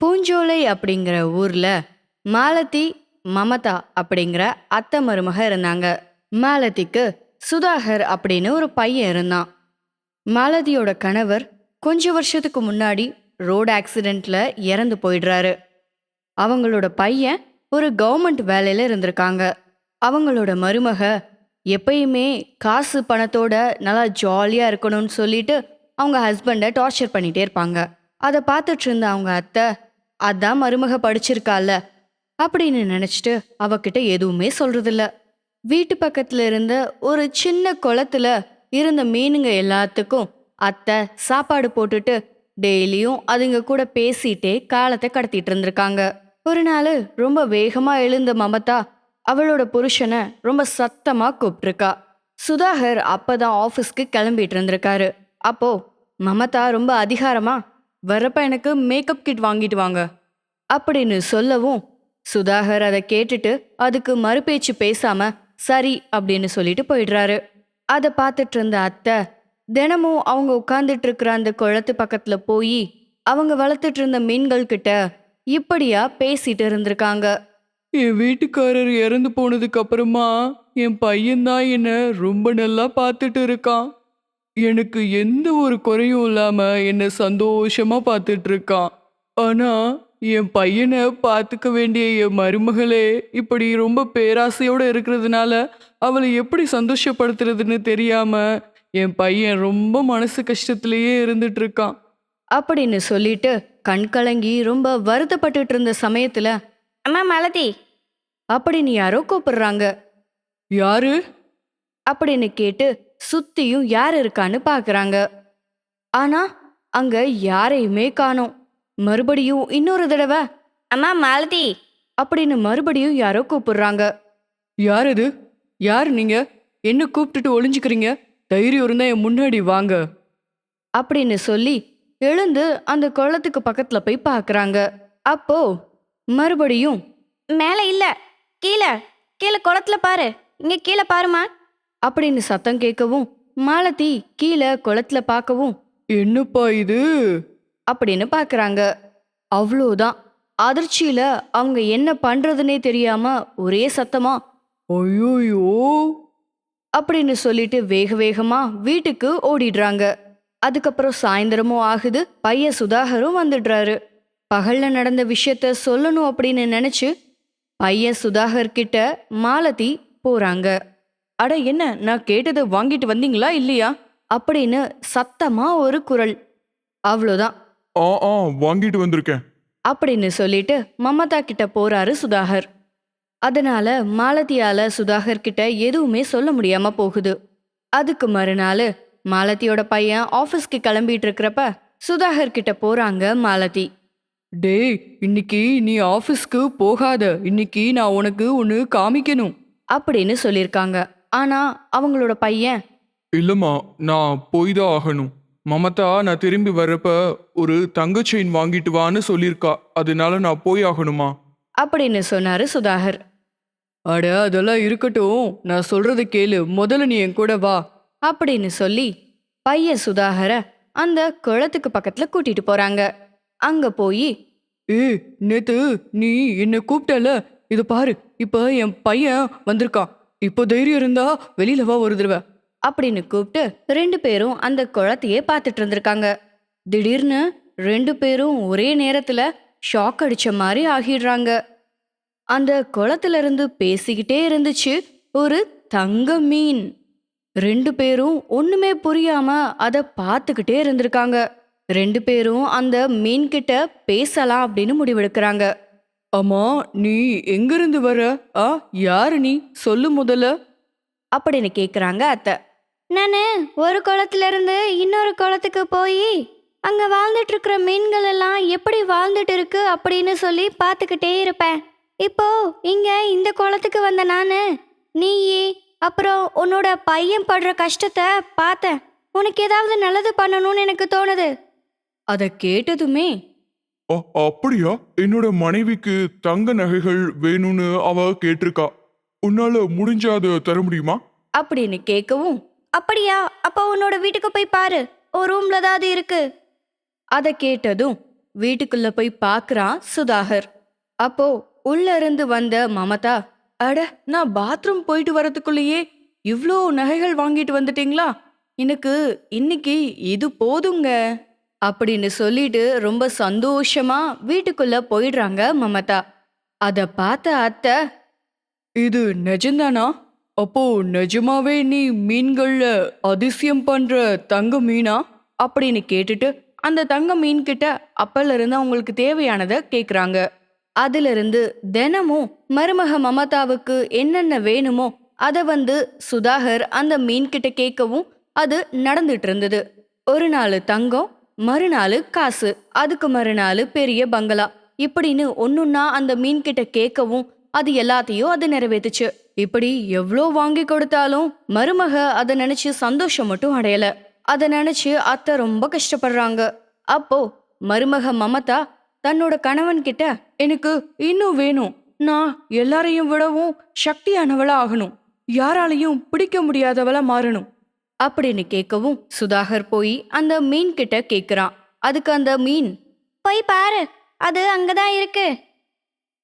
பூஞ்சோலை அப்படிங்கிற ஊரில் மாலதி மமதா அப்படிங்கிற அத்தை மருமக இருந்தாங்க. மாலதிக்கு சுதாகர் அப்படின்னு ஒரு பையன் இருந்தான். மாலதியோட கணவர் கொஞ்ச வருஷத்துக்கு முன்னாடி ரோடு ஆக்சிடெண்ட்ல இறந்து போயிடுறாரு. அவங்களோட பையன் ஒரு கவர்மெண்ட் வேலையில் இருந்திருக்காங்க. அவங்களோட மருமக எப்பயுமே காசு பணத்தோட நல்லா ஜாலியாக இருக்கணும்னு சொல்லிட்டு அவங்க ஹஸ்பண்டை டார்ச்சர் பண்ணிகிட்டே இருப்பாங்க. அதை பார்த்துட்டு இருந்த அவங்க அத்தை அதான் மருமக படிச்சிருக்கால அப்படின்னு நினச்சிட்டு அவகிட்ட எதுவுமே சொல்றதில்ல. வீட்டு பக்கத்துல இருந்த ஒரு சின்ன குளத்துல இருந்த மீனுங்க எல்லாத்துக்கும் அத்தை சாப்பாடு போட்டுட்டு டெய்லியும் அதுங்க கூட பேசிட்டே காலத்தை கடத்திட்டு இருந்திருக்காங்க. ஒரு நாள் ரொம்ப வேகமா எழுந்த மமதா அவளோட புருஷனை ரொம்ப சத்தமா கூப்பிட்ருக்கா சுதாகர் அப்பதான் ஆஃபீஸ்க்கு கிளம்பிட்டு இருந்திருக்காரு. அப்போ மமதா ரொம்ப அதிகாரமா வரப்ப எனக்கு மேக்கப் கிட் வாங்கிட்டு வாங்க. அப்படின்னு சொல்லவும் சுதாகர் அதை கேட்டுட்டு அதுக்கு மறுபேச்சு பேசாம சரி அப்படின்னு சொல்லிட்டு போயிடுறாரு. அதை பார்த்துட்டு இருந்த அத்தை தினமும் அவங்க உட்காந்துட்டு இருக்கிற அந்த குளத்து பக்கத்துல போய் அவங்க வளர்த்துட்டு இருந்த மீன்கள் கிட்ட இப்படியா பேசிட்டு இருந்திருக்காங்க. என் வீட்டுக்காரர் இறந்து போனதுக்கு அப்புறமா என் பையன்தான் என்ன ரொம்ப நல்லா பார்த்துட்டு இருக்கான். எனக்கு எந்த ஒரு குறையும் இல்லாம என்ன சந்தோஷமா பார்த்துட்டு இருக்கான் ஆனா என் பையனை பார்த்துக்க வேண்டிய என் மருமகளே இப்படி ரொம்ப பேராசையோட இருக்கிறதுனால அவளை எப்படி சந்தோஷப்படுத்துறதுன்னு தெரியாம என் பையன் ரொம்ப மனசு கஷ்டத்திலேயே இருந்துட்டு இருக்கான் அப்படின்னு சொல்லிட்டு கண் கலங்கி ரொம்ப வருத்தப்பட்டுட்டு இருந்த சமயத்துல அம்மா மலதி. அப்படின்னு யாரோ கூப்பிடுறாங்க. யாரு? அப்படின்னு கேட்டு சுத்தியும் யார் இருக்கான்னு பாக்குறாங்க. ஆனா அங்க யாரையுமே காணோம். மறுபடியும் இன்னொரு தடவை அம்மா மாலதி. அப்படின்னு மறுபடியும் யாரோ கூப்பிடுறாங்க. யார் இது? யார் நீங்க? என்ன கூப்பிட்டுட்டு ஒளிஞ்சுக்கிறீங்க? தைரியம் இருந்தா என் முன்னாடி வாங்க. அப்படின்னு சொல்லி எழுந்து அந்த குளத்துக்கு பக்கத்துல போய் பார்க்கறாங்க அப்போ மறுபடியும் மேலே இல்ல கீழே கீழே குளத்துல பாரு. இங்க கீழே பாருமா. அப்படின்னு சத்தம் கேட்கவும் மாலதி கீழே குளத்துல பார்க்கவும் என்னப்பா இது? அப்படின்னு பார்க்கறாங்க அவ்வளோதான் அதிர்ச்சியில அவங்க என்ன பண்றதுனே தெரியாம ஒரே சத்தமா ஐயோயோ. அப்படின்னு சொல்லிட்டு வேக வேகமா வீட்டுக்கு ஓடிடுறாங்க. அதுக்கப்புறம் சாயந்தரமும் ஆகுது. பையன் சுதாகரும் வந்துடுறாரு. பகல்ல நடந்த விஷயத்த சொல்லணும் அப்படின்னு நினைச்சு பையன் சுதாகர் கிட்ட மாலதி போறாங்க. அட என்ன நான் கேட்டதை வாங்கிட்டு வந்தீங்களா இல்லையா? அப்படின்னு சத்தமா ஒரு குரல். அவ்வளோதான். ஆ ஆ வாங்கிட்டு வந்திருக்கேன். அப்படின்னு சொல்லிட்டு மமதா கிட்ட போறாரு சுதாகர். அதனால மாலதியால சுதாகர் கிட்ட எதுவுமே சொல்ல முடியாம போகுது. அதுக்கு மறுநாள் மாலதியோட பையன் ஆபீஸ்க்கு கிளம்பிட்டு இருக்கிறப்ப சுதாகர் கிட்ட போறாங்க மாலதி. டேய் இன்னைக்கு நீ ஆபீஸ்க்கு போகாத. இன்னைக்கு நான் உனக்கு ஒன்று காமிக்கணும். அப்படின்னு சொல்லியிருக்காங்க. ஆனா அவங்களோட பையன்? இல்லம்மா நான் போய் தான் ஆகணும். மமதா நான் திரும்பி வர்றப்ப ஒரு தங்க செயின் வாங்கிட்டு வான்னு சொல்லியிருக்கா. அதனால நான் போய் ஆகணுமா? அப்படின்னு சொன்னாரு சுதாகர். அட அதெல்லாம் இருக்கட்டும். நான் சொல்றத கேளு. முதல்ல நீ என் கூட வா. அப்படின்னு சொல்லி பையன் சுதாகர அந்த குளத்துக்கு பக்கத்துல கூட்டிட்டு போறாங்க. அங்க போய் ஏ நேத்து நீ என்னை கூப்பிட்டல இத பாரு. இப்ப என் பையன் வந்திருக்கான். இப்போ தைரியம் இருந்தா வெளியில வா ஒரு தடவை. அப்படின்னு கூப்பிட்டு ரெண்டு பேரும் அந்த குளத்தையே பார்த்துட்டு இருந்திருக்காங்க. திடீர்னு ரெண்டு பேரும் ஒரே நேரத்துல ஷாக் அடிச்ச மாதிரி ஆகிடுறாங்க. அந்த குளத்துல இருந்து பேசிக்கிட்டே இருந்துச்சு ஒரு தங்க மீன். ரெண்டு பேரும் ஒண்ணுமே புரியாம அதை பார்த்துக்கிட்டே இருந்திருக்காங்க. ரெண்டு பேரும் அந்த மீன்கிட்ட பேசலாம் அப்படின்னு முடிவெடுக்கிறாங்க. அம்மா நீ எங்கிருந்து வர? ஆ யாரு நீ? சொல்லு முதல்ல. அப்படின்னு கேக்குறாங்க அத்தை. நான் ஒரு குளத்துல இருந்து இன்னொரு குளத்துக்கு போய் அங்க வாழ்ந்துட்டு இருக்கிற மீன்கள் எல்லாம் எப்படி வாழ்ந்துட்டு இருக்கு அப்படின்னு சொல்லி பார்த்துக்கிட்டே இருப்பேன். இப்போ இங்க இந்த குளத்துக்கு வந்த நானு நீ அப்புறம் உன்னோட பையன் படுற கஷ்டத்தை பார்த்தேன். உனக்கு ஏதாவது நல்லது பண்ணணும்னு எனக்கு தோணுது. அதை கேட்டதுமே அப்படியா? என்னோட மனைவிக்கு தங்க நகைகள் வேணும்னு அவ கேட்டிருக்கா. உன்னால முடிஞ்சா அதை தர முடியுமா? அப்படின்னு கேட்கவும் அப்படியா? அப்போ உன்னோட வீட்டுக்கு போய் பாரு. ஒரு ரூம்ல தான் அது இருக்கு. அதை கேட்டதும் வீட்டுக்குள்ள போய் பார்க்கறான் சுதாகர். அப்போ உள்ள இருந்து வந்த மமதா அட நான் பாத்ரூம் போயிட்டு வரதுக்குள்ளேயே இவ்வளோ நகைகள் வாங்கிட்டு வந்துட்டீங்களா? எனக்கு இன்னைக்கு இது போதுங்க. அப்படின்னு சொல்லிட்டு ரொம்ப சந்தோஷமா வீட்டுக்குள்ள போயிடுறாங்க மமதா. அத பார்த்த அத்தை இது நிஜம்தானா அப்போ நிஜமாவே நீ மீன்கள்ல அதிசயம் பண்ற தங்க மீனா? அப்படின்னு கேட்டுட்டு அந்த தங்க மீன் கிட்ட அப்பல்ல இருந்து அவங்களுக்கு தேவையானதை கேக்குறாங்க. அதுல இருந்து தினமும் மருமக மமதாவுக்கு என்னென்ன வேணுமோ அத வந்து சுதாகர் அந்த மீன் கிட்ட கேட்கவும் அது நடந்துட்டு இருந்தது. ஒரு நாள் தங்கம் மறுநாள் காசு அதுக்கு மறுநாள் பெரிய பங்களா இப்படின்னு ஒன்னொன்னா அந்த மீன் கிட்ட கேட்கவும் அது எல்லாத்தையும் அது நிறைவேத்துச்சு. இப்படி எவ்வளோ வாங்கி கொடுத்தாலும் மருமக அதை நினைச்சு சந்தோஷம் மட்டும் அடையல. அதை நினைச்சு அத்தை ரொம்ப கஷ்டப்படுறாங்க. அப்போ மருமக மமதா தன்னோட கணவன் கிட்ட எனக்கு இன்னும் வேணும். நான் எல்லாரையும் விடவும் சக்தியானவளா ஆகணும். யாராலையும் பிடிக்க முடியாதவளா மாறணும். அப்படின்னு கேட்கவும் சுதாகர் போய் அந்த மீன் கிட்ட கேக்குறான் அதுக்கு அந்த மீன் போய் பாரு அது அங்கதான் இருக்கு.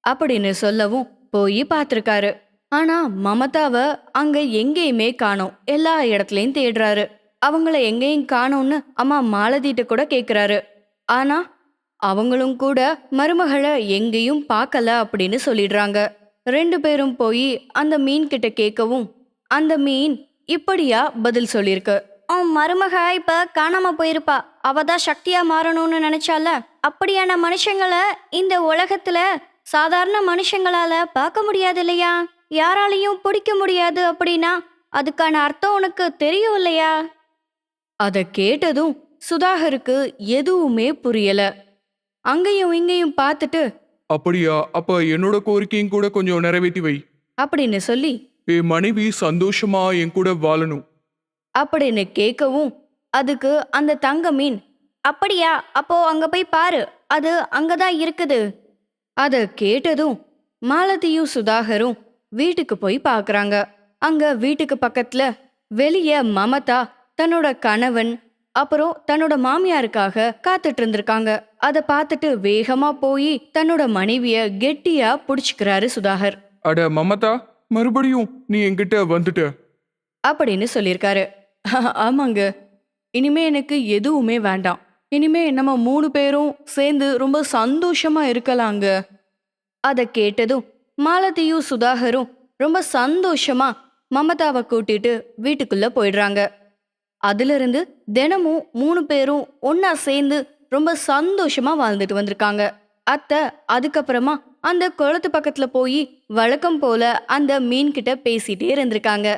அப்படின்னு சொல்லவும் போய் பார்த்திருக்காரு. ஆனா மமதாவ அங்க எங்கேயுமே காணோம். எல்லா இடத்துலயும் தேடுறாரு. அவங்கள எங்கேயும் காணோம்னு அம்மா மாலதிட்ட கூட கேக்குறாரு ஆனா அவங்களும் கூட மருமகளை எங்கேயும் பார்க்கல அப்படின்னு சொல்லிடுறாங்க. ரெண்டு பேரும் போய் அந்த மீன் கிட்ட கேட்கவும் அந்த மீன் இப்படியா பதில் சொல்லியிருக்கு. உன் மருமக இப்ப காணாம போயிருப்பா. அவ தான் சக்தியா மாறணும்னு நினைச்சால அப்படியான மனுஷங்களை இந்த உலகத்துல சாதாரண மனுஷங்களால பார்க்க முடியாது இல்லையா யாராலையும் பிடிக்க முடியாது அப்படின்னா அதுக்கான அர்த்தம் உனக்கு தெரியும் இல்லையா? அத கேட்டதும் சுதாகருக்கு எதுவுமே புரியல. அங்கேயும் இங்கேயும் பார்த்துட்டு அப்படியா? அப்ப என்னோட கோரிக்கையும் கூட கொஞ்சம் நிறைவேற்றி வை. அப்படின்னு சொல்லி என் மனைவி சந்தோஷமா என் கூட வாழணும். அப்படின்னு கேட்கவும் அதுக்கு அந்த தங்க மீன் அப்படியா அப்போ அங்க போய் பாரு அது அங்கதான் இருக்குது. அத கேட்டதும் மாலதியும் சுதாகரும் வீட்டுக்கு போய் பார்க்கறாங்க அங்க வீட்டுக்கு பக்கத்துல வெளிய மமதா தன்னோட கணவன் அப்புறம் தன்னோட மாமியாருக்காக காத்துட்டு இருந்திருக்காங்க. அத பார்த்துட்டு வேகமா போய் தன்னோட மனைவிய கெட்டியா புடிச்சுக்கிறாரு சுதாகர். அட மமதா மறுபடியும் நீ என்கிட்ட வந்துட்ட. அப்படின்னு சொல்லியிருக்காரு. ஆமாங்க. இனிமே எனக்கு எதுவுமே வேண்டாம். இனிமே நம்ம மூணு பேரும் சேர்ந்து ரொம்ப சந்தோஷமா இருக்கலாங்க. அதை கேட்டதும் மாலதியும் சுதாகரும் ரொம்ப சந்தோஷமா மமதாவை கூட்டிட்டு வீட்டுக்குள்ள போயிடுறாங்க. அதிலிருந்து தினமும் மூணு பேரும் ஒன்னா சேர்ந்து ரொம்ப சந்தோஷமா வாழ்ந்துட்டு வந்திருக்காங்க. அத்தை அதுக்கப்புறமா அந்த குளத்து பக்கத்துல போய் வழக்கம் போல அந்த மீன்கிட்ட பேசிட்டே இருந்திருக்காங்க.